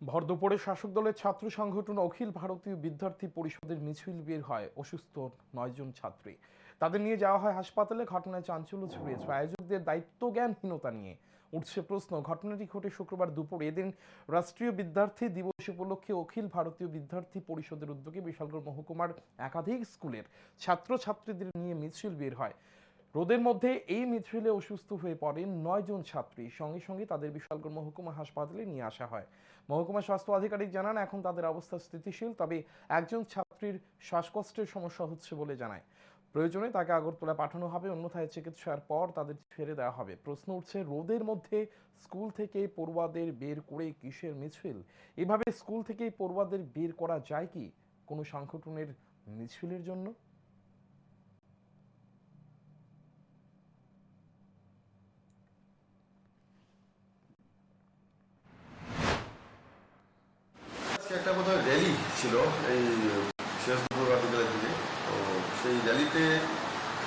ভর দুপুরে শাসক দলের ছাত্র সংগঠন অখিল ভারতীয় বিদ্যার্থী পরিষদের মিছিল বের হয় অসুস্থ নয়জন ছাত্রী। তাদের নিয়ে যাওয়া হয় হাসপাতালে, ঘটনায় চাঞ্চল্য ছড়িয়েছে। আয়োজকদের দায়িত্বজ্ঞানহীনতা নিয়ে উঠছে প্রশ্ন। ঘটনাটি ঘটে শুক্রবার দুপুর। এদিন রাষ্ট্রীয় বিদ্যার্থী দিবস উপলক্ষে অখিল ভারতীয় বিদ্যার্থী পরিষদের উদ্যোগে বিশালগড় মহকুমার একাধিক স্কুলের ছাত্রছাত্রীদের নিয়ে মিছিল বের হয়। রোদের মধ্যে এই মিছিলে অসুস্থ হয়ে পড়েন নয়জন ছাত্রী। সঙ্গে সঙ্গে তাদের বিশালগড় মহকুমা হাসপাতালে নিয়ে আসা হয়। মহকুমা স্বাস্থ্য আধিকারিক জানান, এখন তাদের অবস্থা স্থিতিশীল, তবে একজন ছাত্রীর শ্বাসকষ্টের সমস্যা হচ্ছে বলে জানায়। প্রয়োজনে তাকে আগরতলা পাঠানো হবে, অন্যথায় চিকিৎসার পর তাদের ছেড়ে দেওয়া হবে। প্রশ্ন উঠছে, রোদের মধ্যে স্কুল থেকে পড়ুয়াদের বের করে কিসের মিছিল? এভাবে স্কুল থেকে পড়ুয়াদের বের করা যায় কি কোনো সংগঠনের মিছিলের জন্য আজকে একটা বোধহয় র্যালি ছিল, এই দুপুর বিকেলের দিকে তো সেই র্যালিতে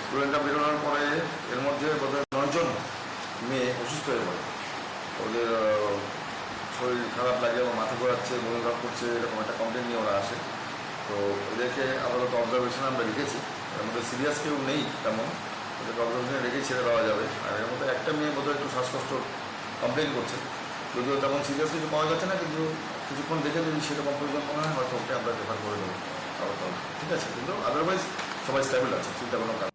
স্টুডেন্টরা বেরোনোর পরে এর মধ্যে বোধহয় নয়জন মেয়ে অসুস্থ হয়ে পড়ে। ওদের শরীর খারাপ লাগে বা মাথা ঘোরাচ্ছে মন খারাপ করছে, এরকম একটা কমপ্লেন নিয়ে ওরা আসে। তো ওদেরকে আপাতত অবজারভেশন আমরা রেখেছি। এর মধ্যে সিরিয়াস কেউ নেই তেমন। ওদেরকে অবজারভেশনে রেখেই ছেড়ে দেওয়া যাবে। আর এর মধ্যে একটা মেয়ে বোধহয় একটু শ্বাসকষ্ট কমপ্লেন করছে। যদিও তেমন সিরিয়াস কিছু পাওয়া যাচ্ছে না, কিন্তু কিছুক্ষণ দেখে যদি সেরকম প্রয়োজন মনে হয়, হয়তো ওকে আমরা রেফার করে দেবো ঠিক আছে, কিন্তু আদারওয়াইজ সবাই স্টেবল আছে, চিন্তা কোনো কারণ।